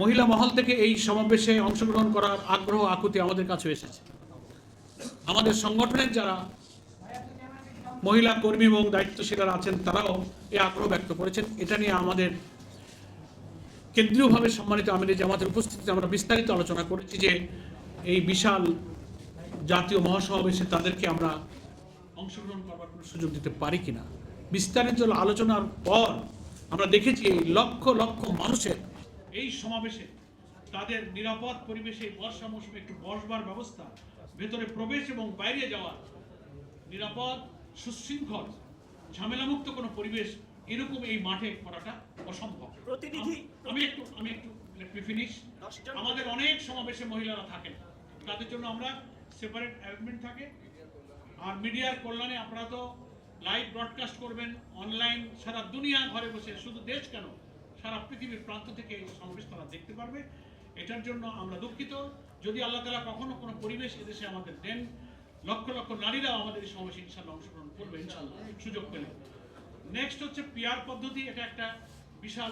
মহিলা মহল থেকে এই সমাবেশে অংশগ্রহণ করার আগ্রহ, আকুতি আমাদের কাছে এসেছে। আমাদের সংগঠনের যারা মহিলা কর্মী এবং দায়িত্বশীলরা আছেন, তারাও এই আগ্রহ ব্যক্ত করেছেন। এটা নিয়ে আমাদের কেন্দ্রীয়ভাবে সম্মানিত আমির জামাতের উপস্থিতিতে আমরা বিস্তারিত আলোচনা করেছি যে এই বিশাল জাতীয় মহাসমাবেশে তাদেরকে আমরা অংশগ্রহণ করবার কোনো সুযোগ দিতে পারি কিনা। বিস্তারিত আলোচনার পর আমরা দেখেছি লক্ষ লক্ষ মানুষের এই সমাবেশে তাদের নিরাপদ পরিবেশে বর্ষা মৌসুমে একটু বসবার ব্যবস্থা ভেতরে প্রবেশ এবং বাইরে যাওয়ার নিরাপদ সুশৃঙ্খল ঝামেলামুক্ত কোনো পরিবেশ এরকম এই মাঠে করাটা অসম্ভব। প্রতিনিধি- আমি একটু আমি একটু দশজন- আমাদের অনেক সমাবেশে মহিলারা থাকেন। তাদের জন্য আমরা সেপারেট অ্যারেঞ্জমেন্ট থাকে। আর মিডিয়ার কল্যাণে আপনারা তো লাইভ ব্রডকাস্ট করবেন অনলাইন সারা দুনিয়া ঘরে বসে শুধু দেশ কেন? সারা পৃথিবীর প্রান্ত থেকে এই তারা দেখতে পারবে। এটার জন্য আমরা দুঃখিত। যদি আল্লাহ তালা কখনো কোনো পরিবেশ এদেশে আমাদের দেন, লক্ষ লক্ষ নারীরাও আমাদের এই সমাবেশে ইনশাল্লাহ অংশগ্রহণ করবে ইনশাল্লাহ সুযোগ পেলে। নেক্সট হচ্ছে পিয়ার পদ্ধতি। এটা একটা বিশাল